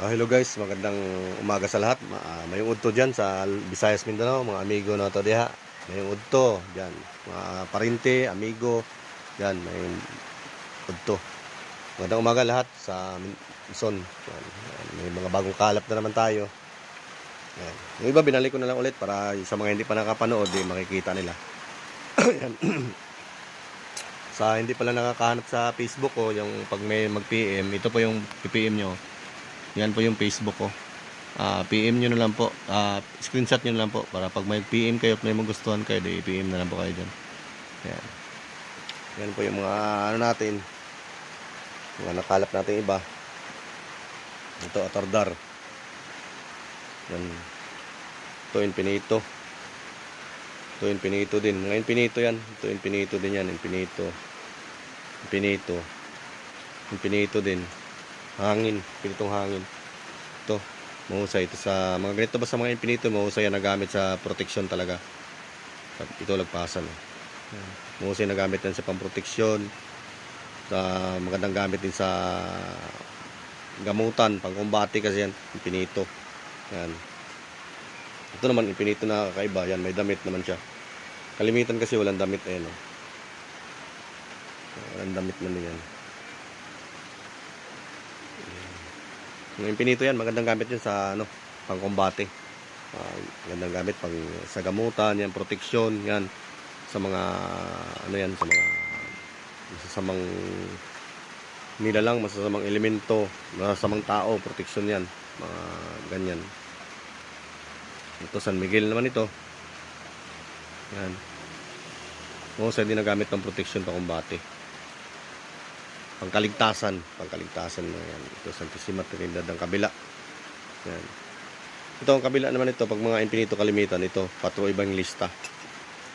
Ah, hello guys, magandang umaga sa lahat. Ma ah, mayong udto diyan sa Visayas Mindanao, mga amigo na to diha. Mayong udto diyan, mga parinte, amigo, diyan mayong udto. Magandang umaga lahat sa Min- Luzon. Yan. Yan, May mga bagong kalap na naman tayo. Yan. Yung iba binalik ko na lang ulit para sa mga hindi pa nakapanood, eh, makikita nila. Sa hindi pala nakakahanap sa Facebook ko, yung pag may mag-PM, ito po yung PPM nyo. Yan po yung Facebook ko. Ah, PM nyo na lang po. Ah, screenshot nyo na lang po para pag may PM kayo at may magustuhan kayo, di PM na lang po kayo dyan. Yan. Yan po yung mga ano natin. Mga nakalap natin iba. Ito, atardar. Yan. Ito, infinito. Ito, infinito din. Mga infinito yan. Ito, infinito din yan. Infinito. Infinito. Infinito din. Hangin. Pinitong hangin. Ito. Mahusay. Ito sa mga ganito ba sa mga infinito, mahusay yan nagamit sa protection talaga. Ito lagpasan. Yan. Mahusay nagamit yan sa pamproteksyon. Sa magandang gamit din sa gamutan, pangkumbati kasi yan. Infinito. Yan. Ito naman, infinito na kakaiba. Yan, may damit naman siya. Kalimitan kasi walang damit eh, no? Walang damit man yan. Yung infinito yan, magandang gamit yun sa ano, pangkombate. Ah, magandang gamit pang sa gamutan, yan, proteksyon, yan. Sa mga, ano yan, sa mga masasamang nilalang, masasamang elemento, masasamang tao, proteksyon yan. Mga ganyan. Ito, San Miguel naman ito. Yan. Oo, sa hindi nagamit ng proteksyon pangkombate pangkaligtasan, pangkaligtasan na yan. Ito Santissima Trinidad ang kabila. Yan. Ito ang kabila naman ito, pag mga infinito kalimitan, ito, patro ibang lista.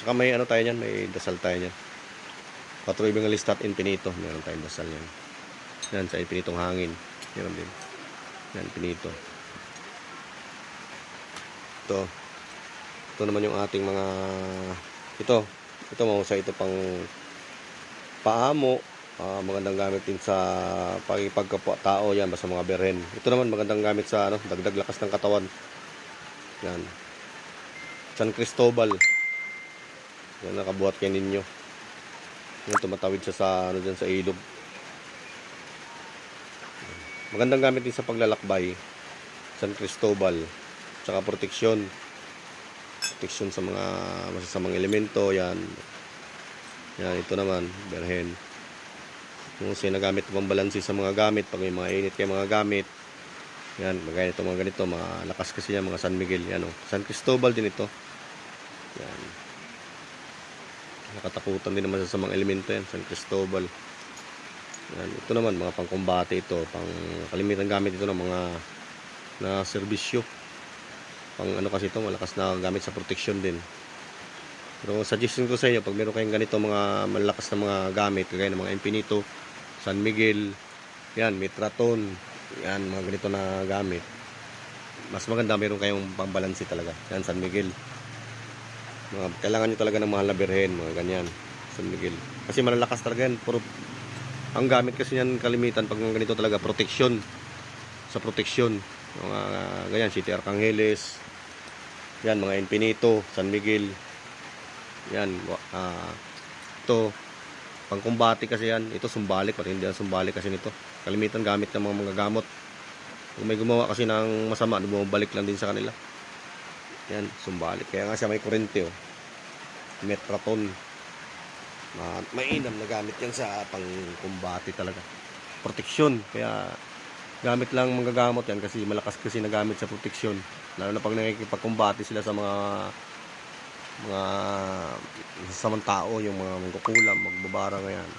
Saka may ano tayo niyan, may dasal tayo niyan. Patro ibang lista at infinito, meron tayong dasal yan. Yan, sa infinitong hangin. Meron din. Yan, infinito. Ito. Ito naman yung ating mga, ito, ito mahusay ito pang paamo, Ah, magandang gamit din sa pagkapwa tao yan basta mga berhen. Ito naman magandang gamit sa ano, dagdag lakas ng katawan. Yan. San Cristobal. Yan nakabuhat kay ninyo. Yan tumatawid siya sa ano diyan sa ilog. Magandang gamit din sa paglalakbay. San Cristobal. Tsaka proteksyon. Proteksyon sa mga masasamang elemento. Yan. Yan, ito naman, berhen. Kung sino nagamit pang balansi sa mga gamit, pag may mga init kay mga gamit. Yan, magaya ito mga ganito, mga lakas kasi yan, mga San Miguel, yan o. San Cristobal din ito. Yan. Nakatakutan din naman sa mga elemento yan, San Cristobal. Yan, ito naman, mga pangkumbate ito, pang kalimitan gamit ito ng mga na serbisyo. Pang ano kasi ito, malakas na gamit sa protection din. Pero suggestion ko sa inyo, pag meron kayong ganito mga malakas na mga gamit, kagaya ng mga Infinito, San Miguel, yan, Mitraton, yan, mga ganito na gamit. Mas maganda meron kayong pambalansi talaga. Yan, San Miguel. Mga, kailangan nyo talaga ng mahal na birhen, mga ganyan. San Miguel. Kasi malalakas talaga yan. Puro, ang gamit kasi yan kalimitan pag ganito talaga, protection. Sa protection. Mga ganyan, City Archangeles. Yan, mga Infinito, San Miguel. Yan, wa- ah, ito, pangkumbati kasi yan. Ito sumbalik, pati hindi yan sumbalik kasi nito. Kalimitan gamit ng mga mga gamot. Kung may gumawa kasi ng masama, bumabalik lang din sa kanila. Yan, sumbalik. Kaya nga siya may kurente, oh. Metraton. Ma mainam na gamit yan sa pangkumbati talaga. Proteksyon. Kaya gamit lang mga gamot yan kasi malakas kasi na gamit sa proteksyon. Lalo na pag nakikipagkumbati sila sa mga mga samang tao, yung mga mangkukulam, magbabara ngayon.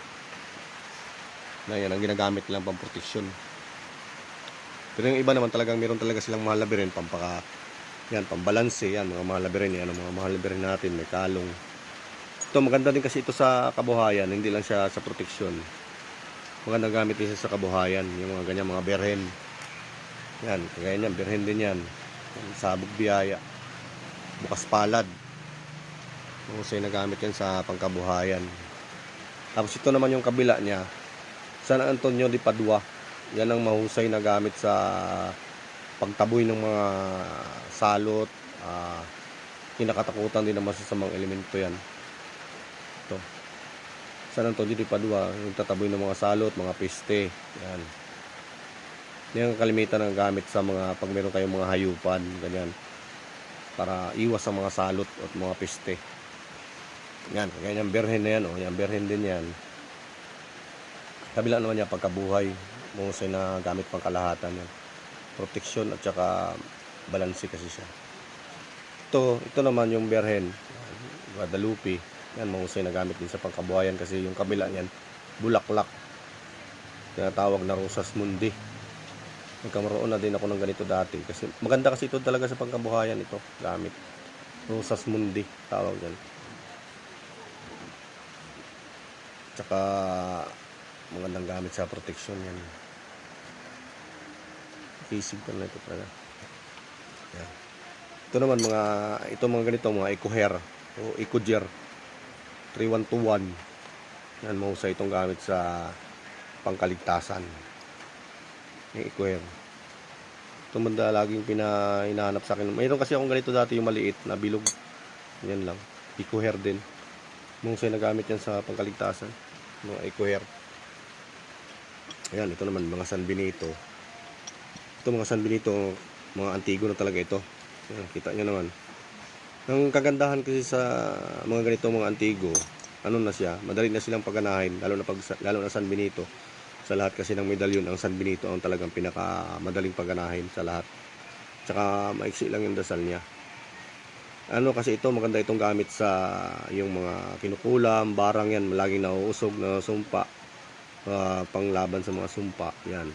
Na yan ang ginagamit nilang pang proteksyon. Pero yung iba naman talagang meron talaga silang mahal na pampaka, yan, pambalanse, yan, mga mahal na yan, mga mahal na natin, may kalong. Ito, maganda din kasi ito sa kabuhayan, hindi lang siya sa proteksyon. Maganda gamit din siya sa kabuhayan, yung mga ganyan, mga berhen. Yan, kagaya niyan, berhen din. Yan, Sabog biyaya. Bukas palad. Mahusay na gamit yan sa pangkabuhayan. Tapos ito naman yung kabila niya. San Antonio de Padua. Yan ang mahusay na gamit sa pagtaboy ng mga salot, ah, kinakatakutan din naman sa mga elemento yan. Ito. Sa to dito padua, yung tataboy ng mga salot, mga piste. Yan. Yan ang kalimitan ng gamit sa mga pag meron kayong mga hayupan, ganyan. Para iwas sa mga salot at mga piste. Yan, kaya yung berhen na yan, oh. Yan, berhen din yan. Kabila naman niya pagkabuhay, musay na gamit pang kalahatan yan. Proteksyon at saka balansi kasi siya. Ito, ito naman yung berhen, Guadalupe. Yan, mahusay na gamit din sa pangkabuhayan kasi yung kabila niyan, bulaklak. Tinatawag na rosas mundi. Nagkaroon na din ako ng ganito dati. Kasi maganda kasi ito talaga sa pangkabuhayan ito, gamit. Rosas mundi, tawag yan. Tsaka magandang gamit sa proteksyon yan. Kisig pa na ito talaga. Yan. Ito naman mga, ito mga ganito, mga ecohair o ecoger 3121. Yan, mahusay itong gamit sa pangkaligtasan. Yung ecohair. Ito manda laging pinahinahanap sa akin. Mayroon kasi akong ganito dati yung maliit na bilog. Yan lang. Ecohair din. Mahusay na gamit yan sa pangkaligtasan. Mga ecohair. Ayan, ito naman mga San Benito. Ito mga San Benito, mga antigo na talaga ito. Ayan, kita nyo naman. Ang kagandahan kasi sa mga ganito mga antigo, ano na siya, madali na silang pagganahin, lalo na, pag, lalo na San Benito. Sa lahat kasi ng medalyon, ang San Benito ang talagang pinakamadaling pagganahin sa lahat. Tsaka maiksi lang yung dasal niya. Ano kasi ito, maganda itong gamit sa yung mga kinukulam, barang yan, laging nauusog na sumpa. Uh, panglaban sa mga sumpa yan.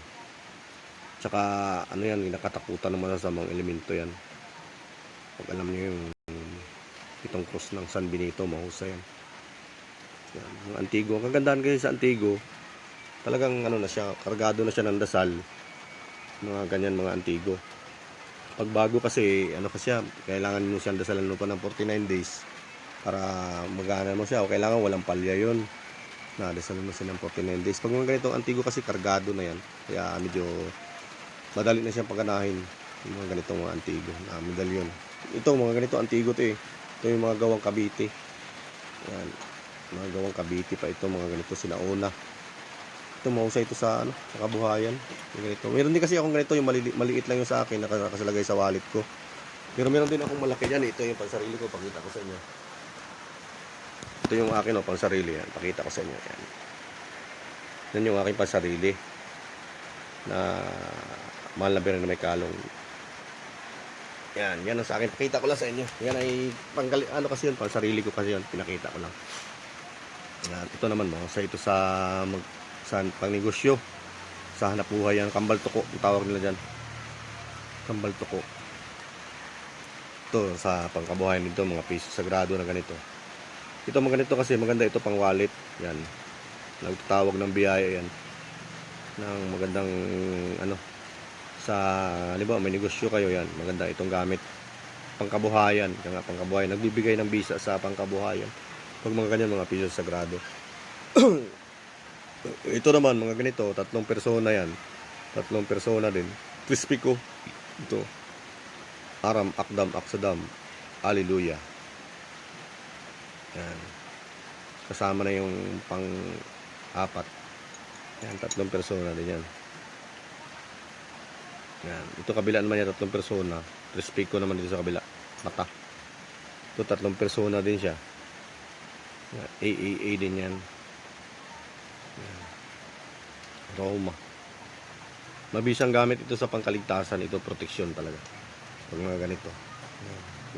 Tsaka ano yan nakatakutan naman sa mga elemento yan. Pag alam niyo yung itong cross ng San Benito mahusay yan. Yan yung Antigo. Ang kagandahan kasi sa Antigo talagang ano na siya kargado na siya ng dasal. Mga ganyan mga Antigo pag bago kasi ano kasi siya kailangan mo siyang dasalan mo pa ng 49 days para magana mo siya o kailangan walang palya yon na dasalan mo siya ng 49 days. Pag mga ganitong antigo kasi kargado na yan. Kaya medyo madali na siyang pagganahin. Yung mga ganitong mga antigo na medalyon. Ito mga ganito antigo to eh. Ito yung mga gawang kabiti. Yan. Mga gawang kabiti pa ito. Mga ganito sila una. Ito sa ano, sa kabuhayan. Yung ganito. Meron din kasi akong ganito yung mali- maliit lang yung sa akin na nakasalagay sa wallet ko. Pero meron din akong malaki yan. Ito yung pansarili ko. Pakita ko sa inyo. Ito yung akin o, pang sarili yan. Pakita ko sa inyo yan. Yan yung aking pang sarili. Na mahal na na may kalong. Yan, yan ang sa akin. Pakita ko lang sa inyo. Yan ay panggali, ano kasi yun, pang sarili ko kasi yun. Pinakita ko lang. Yan, ito naman mo, sa ito sa mag, sa pangnegosyo. Sa hanap buhay yan, kambal tuko. Ang tawag nila dyan. Kambal tuko. Ito, sa pangkabuhayan nito, mga piso sagrado na ganito. Ito mga ganito kasi maganda ito pang wallet. Yan. Nagtatawag ng biyaya yan. Ng magandang ano sa halimbawa may negosyo kayo yan. Maganda itong gamit pangkabuhayan. Kaya nga pangkabuhayan. Nagbibigay ng bisa sa pangkabuhayan. Pag mga ganyan mga piso sagrado. ito naman mga ganito. Tatlong persona yan. Tatlong persona din. Crispy ko. Ito. Aram, Akdam, Aksadam. Hallelujah. Yan. Kasama na yung pang apat. Yan, tatlong persona din yan. Yan. Ito kabila naman yan, tatlong persona. Respect ko naman dito sa kabila. Mata. Ito tatlong persona din siya. Yan. AAA din yan. Roma. Mabisang gamit ito sa pangkaligtasan. Ito proteksyon talaga. Pag mga ganito.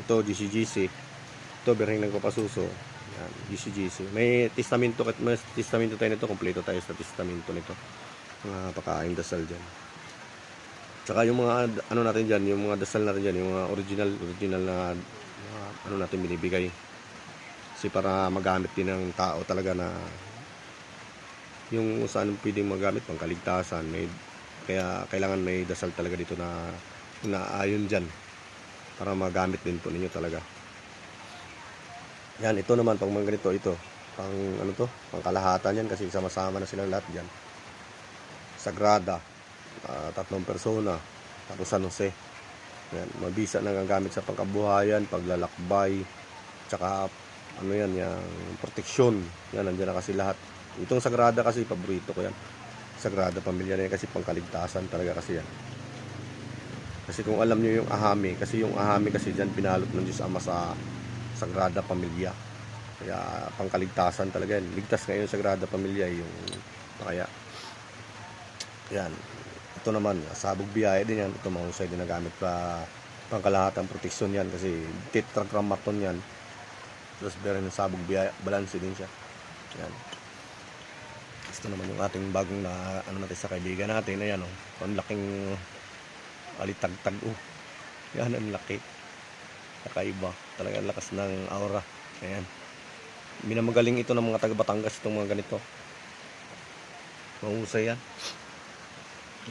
Ito GCGC. Ito, berhing nagpapasuso. Yan, GC-GC. May testamento, may testamento tayo nito. Kompleto tayo sa testamento nito. Mga pakain dasal dyan. Tsaka yung mga, ano natin dyan, yung mga dasal natin dyan, yung mga original, original na, ano natin binibigay. Kasi para magamit din ng tao talaga na yung saan pwedeng magamit pang kaligtasan may kaya kailangan may dasal talaga dito na naayon dyan para magamit din po ninyo talaga yan, ito naman, pang mga ganito, ito. Pang, ano to? Pang kalahatan yan kasi sama-sama na silang lahat dyan. Sagrada. ah, tatlong persona. tapos San Jose. Yan, mabisa na gagamit sa pangkabuhayan, paglalakbay, tsaka ano yan, yung proteksyon. Yan, nandiyan na kasi lahat. Itong Sagrada kasi, paborito ko yan. Sagrada Pamilya na yan kasi pangkaligtasan talaga kasi yan. Kasi kung alam niyo yung ahami, kasi yung ahami kasi dyan pinalot ng Diyos Ama sa Sagrada Pamilya. Kaya pangkaligtasan talaga yan. Ligtas ngayon sa Sagrada Pamilya yung kaya yan. Ito naman, sabog biyaya din yan. Ito mahusay din na gamit pa pangkalahatang proteksyon yan kasi tetragrammaton yan. Plus ng sabog biyaya, balance din siya. Yan. Ito naman yung ating bagong na ano natin sa kaibigan natin. Ayan oh. Ang laking alitagtag oh. Yan ang laki. Kakaiba. Talaga lakas ng aura. Ayan. Minamagaling ito ng mga taga Batangas itong mga ganito. Mahusay yan.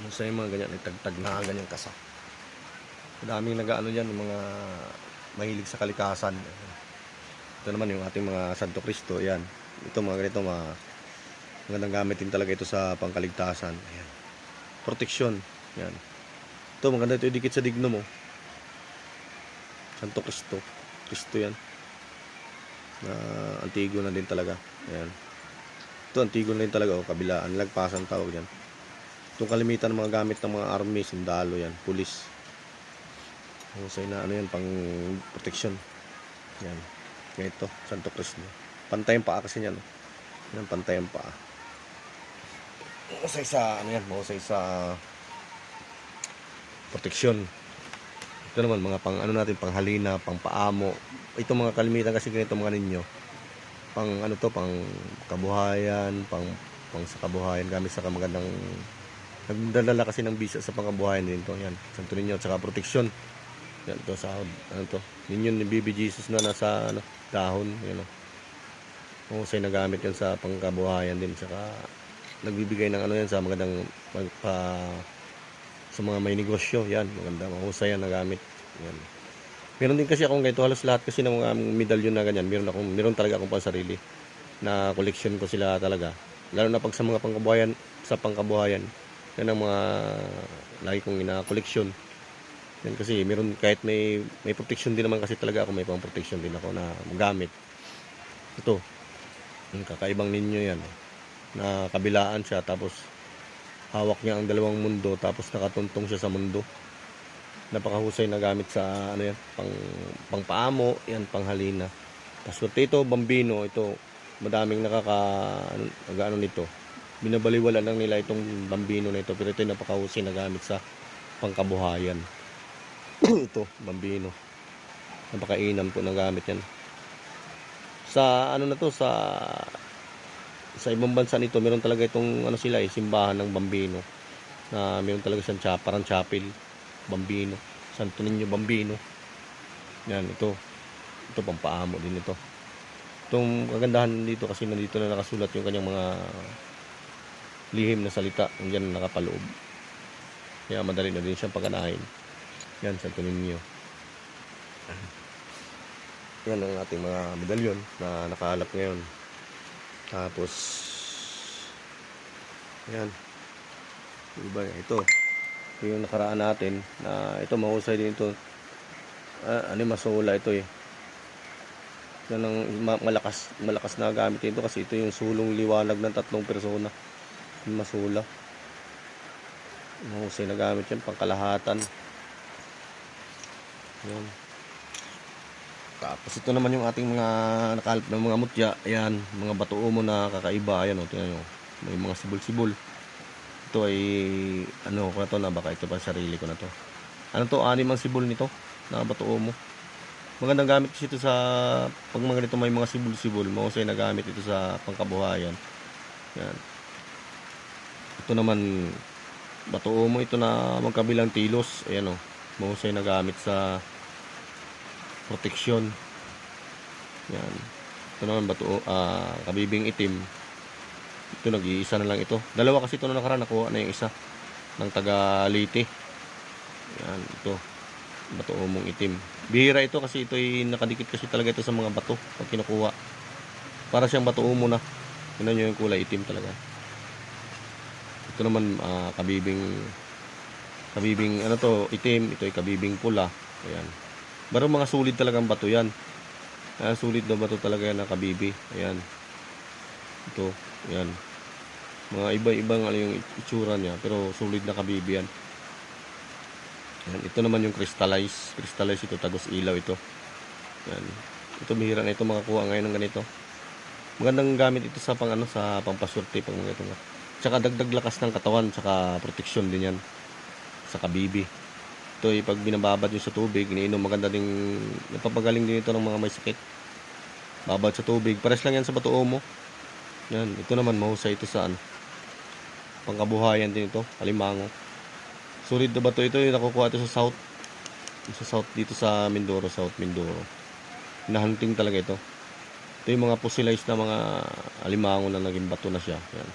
Mahusay yung mga ganyan. Nagtagtag na ganyan kasa. Madaming nag-ano dyan, yung mga mahilig sa kalikasan. Ito naman yung ating mga Santo Cristo. Yan. Ito mga ganito, mga magandang gamitin talaga ito sa pangkaligtasan. Ayan. Proteksyon. Yan. Ito, maganda ito idikit sa digno mo. Santo Cristo. Cristo yan. Na antigo na din talaga. Ayan. Ito, antigo na din talaga. O, kabilaan. Lagpasan tawag yan. Itong kalimitan ng mga gamit ng mga army, sundalo yan, pulis. Husay na ano yan, pang protection. Yan. Ganito, Santo Cristo. Pantay ang paa kasi yan. Yan, pantay ang paa. Mahusay sa, ano yan, mahusay sa protection. Ito naman, mga pang, ano natin, pang halina, pang paamo. Ito mga kalimitan kasi ganito mga ninyo. Pang, ano to, pang kabuhayan, pang, pang sa kabuhayan, gamit sa magandang nagdadala kasi ng bisa sa pangkabuhayan din to. Yan, santo ninyo, at saka protection. Yan to sa ano to. Ninyo ni Baby Jesus na nasa ano, dahon, yan o. Mahusay na gamit yan sa pangkabuhayan din. Saka nagbibigay ng ano yan sa magandang pagpa sa mga may negosyo. Yan, maganda. Mahusay yan na gamit. Yan. Meron din kasi akong ganito. Halos lahat kasi ng mga medalyon na ganyan. Meron, akong, meron talaga akong pansarili na collection ko sila talaga. Lalo na pag sa mga pangkabuhayan, sa pangkabuhayan. Yan ang mga lagi kong ina-collection. Yan kasi meron kahit may may protection din naman kasi talaga ako may pang protection din ako na gamit. Ito. Yung kakaibang ninyo yan. Na kabilaan siya tapos hawak niya ang dalawang mundo tapos nakatuntong siya sa mundo. Napakahusay na gamit sa ano yan, pang pangpaamo, yan panghalina. Tapos ito bambino, ito madaming nakaka ano, nag-ano nito. Binabaliwala lang nila itong bambino na ito pero ito napakahusay na gamit sa pangkabuhayan. ito, bambino. Napakainam po ng gamit yan. Sa ano na to, sa sa ibang bansa nito, meron talaga itong ano sila eh, simbahan ng bambino. Na meron talaga siyang cha, parang chapel, bambino. Santo Niño Bambino. Yan, ito. Ito pampaamo din ito. Itong kagandahan dito kasi nandito na nakasulat yung kanyang mga lihim na salita. Yan nakapaloob. Kaya madali na din siyang paganahin. Yan, Santo Niño. Yan ang ating mga medalyon na nakahalap ngayon. Tapos, yan. Diba, ito. Ito yung nakaraan natin na ito mahusay din ito. Ah, ano masula ito eh. Ang ma- malakas, malakas na gamit ito kasi ito yung sulong liwanag ng tatlong persona. Masula. Mahusay na gamit yan, pangkalahatan. Yan. Tapos ito naman yung ating mga nakalap ng mga mutya. Ayan, mga bato mo na kakaiba. Ayan o, tingnan nyo. May mga sibol-sibol. Ito ay, ano ko na to na baka ito pa sarili ko na to. Ano to, anim ang sibol nito na bato mo. Magandang gamit kasi ito sa, pag mga ganito may mga sibol-sibol, mahusay na gamit ito sa pangkabuhayan. Yan. Ito naman, bato mo ito na magkabilang tilos. Ayan o, mahusay na gamit sa proteksyon. Yan. Ito naman bato, ah, kabibing itim. Ito nag-iisa na lang ito. Dalawa kasi ito na nakaraan nakuha na yung isa ng taga Leyte. Yan, ito. Bato mong itim. Bihira ito kasi ito ay nakadikit kasi talaga ito sa mga bato pag kinukuha. Para siyang bato mo na. Tingnan nyo yung kulay itim talaga. Ito naman ah, kabibing Kabibing ano to, itim, ito ay kabibing pula. Ayan. Pero mga sulit talagang bato yan. Ah, sulit na bato talaga yan ng kabibi. Ayan. Ito, ayan. Mga iba-ibang ano yung itsura niya, pero sulit na kabibi yan. Ayan. Ito naman yung crystallize. Crystallize ito, tagos ilaw ito. Ayan. Ito bihira na ito makakuha ngayon ng ganito. Magandang gamit ito sa pang ano sa pampaswerte pang mga ito. Tsaka dagdag lakas ng katawan, tsaka protection din yan sa kabibi. Ito ay pag binababad nyo sa tubig, iniinom maganda ding napapagaling din ito ng mga may sakit. Babad sa tubig. Pares lang yan sa bato mo. Yan, ito naman mahusay ito sa ano. Pangkabuhayan din ito, alimango. Sulit na bato ito, yung nakukuha ito sa south. Sa south dito sa Mindoro, South Mindoro. Hinahunting talaga ito. Ito yung mga fossilized na mga alimango na naging bato na siya. Yan.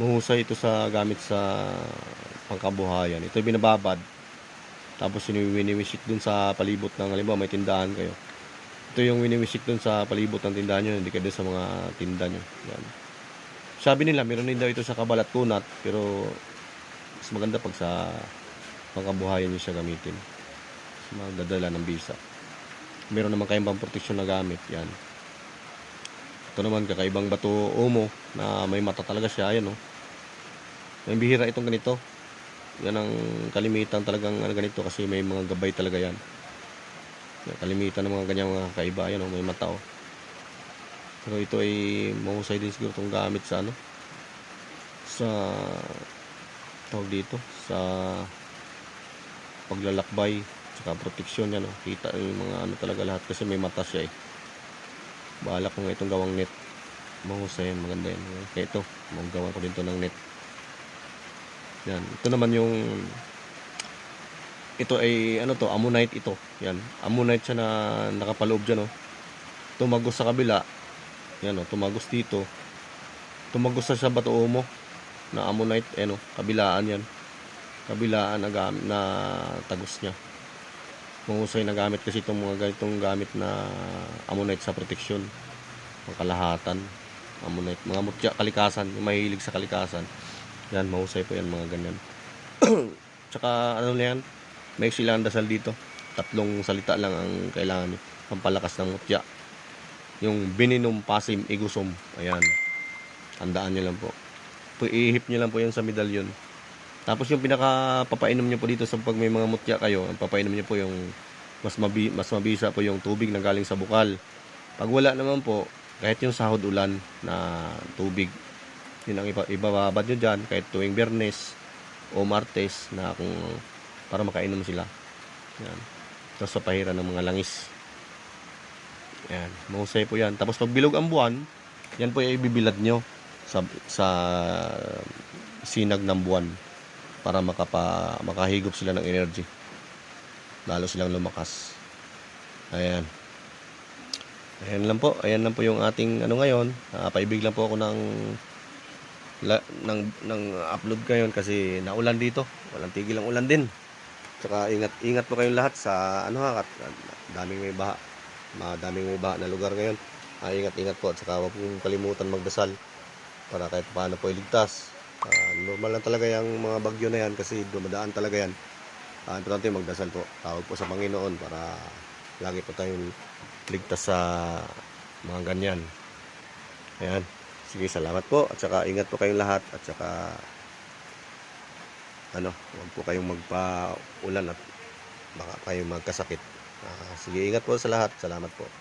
Mahusay ito sa gamit sa pangkabuhayan. Ito yung binababad. Tapos winiwisik dun sa palibot ng halimbawa may tindahan kayo. Ito yung winiwisik dun sa palibot ng tindahan nyo, hindi kayo sa mga tinda nyo. Yan. Sabi nila, meron din daw ito sa kabalat kunat, pero mas maganda pag sa pangkabuhayan nyo siya gamitin. Mas magdadala ng bisa. Meron naman kayong pang proteksyon na gamit. Yan. Ito naman, kakaibang bato omo na may mata talaga siya. Ayan, oh. May bihira itong ganito. Yan ang kalimitan talagang ano, ganito kasi may mga gabay talaga yan. Yan, kalimitan ng mga ganyang mga kaiba. Ayan, oh, may mata, oh. Pero ito ay mahusay din siguro itong gamit sa ano sa tawag dito sa paglalakbay saka proteksyon yan oh. kita yung mga ano talaga lahat kasi may mata siya eh bahala ko itong gawang net mahusay yan maganda yan kaya ito magawa ko din to ng net yan. Ito naman yung ito ay ano to ammonite ito. Yan. Ammonite siya na nakapaloob dyan oh. Tumagos sa kabila. Yan oh tumagos dito. Tumagos sa sa bato mo na ammonite eh no kabilaan yan. Kabilaan na, gam- na tagos niya. Mahusay na gamit kasi itong mga ganitong gamit na ammonite sa proteksyon pangkalahatan ammonite mga mutya kalikasan yung mahilig sa kalikasan yan mahusay po yan mga ganyan. Tsaka ano na yan may silang dasal dito. Tatlong salita lang ang kailangan nyo pampalakas ng mutya. Yung bininum pasim igusum. Ayan. Tandaan nyo lang po. Ihip nyo lang po yan sa medalyon. Tapos yung pinaka papainom nyo po dito sa pag may mga mutya kayo, ang papainom nyo po yung mas mabi, mas mabisa po yung tubig na galing sa bukal. Pag wala naman po, kahit yung sahod ulan na tubig, yun ang iba, ibababad nyo dyan kahit tuwing bernes o martes na kung para makainom sila. Yan. Tapos sa pahiran ng mga langis. Yan. Mahusay po yan. Tapos pag bilog ang buwan, yan po yung ibibilad nyo sa, sa sinag ng buwan para makapa, makahigop sila ng energy. Lalo silang lumakas. Ayan. Ayan lang po. Ayan lang po yung ating ano ngayon. Uh, paibig lang po ako ng la, ng, ng upload ngayon kasi naulan dito. Walang tigil ang ulan din. Tsaka ingat ingat po kayong lahat sa ano ha, at, daming may baha. Madaming may baha na lugar ngayon. Uh, ingat ingat po at saka huwag pong kalimutan magdasal para kahit paano po iligtas. Ah, normal lang talaga yung mga bagyo na yan kasi dumadaan talaga yan. Uh, importante magdasal po. Tawag po sa Panginoon para lagi po tayong ligtas sa mga ganyan. Ayan. Sige, salamat po. At saka ingat po kayong lahat. At saka ano, huwag po kayong magpa-ulan at baka kayong magkasakit. Ah, sige, ingat po sa lahat. Salamat po.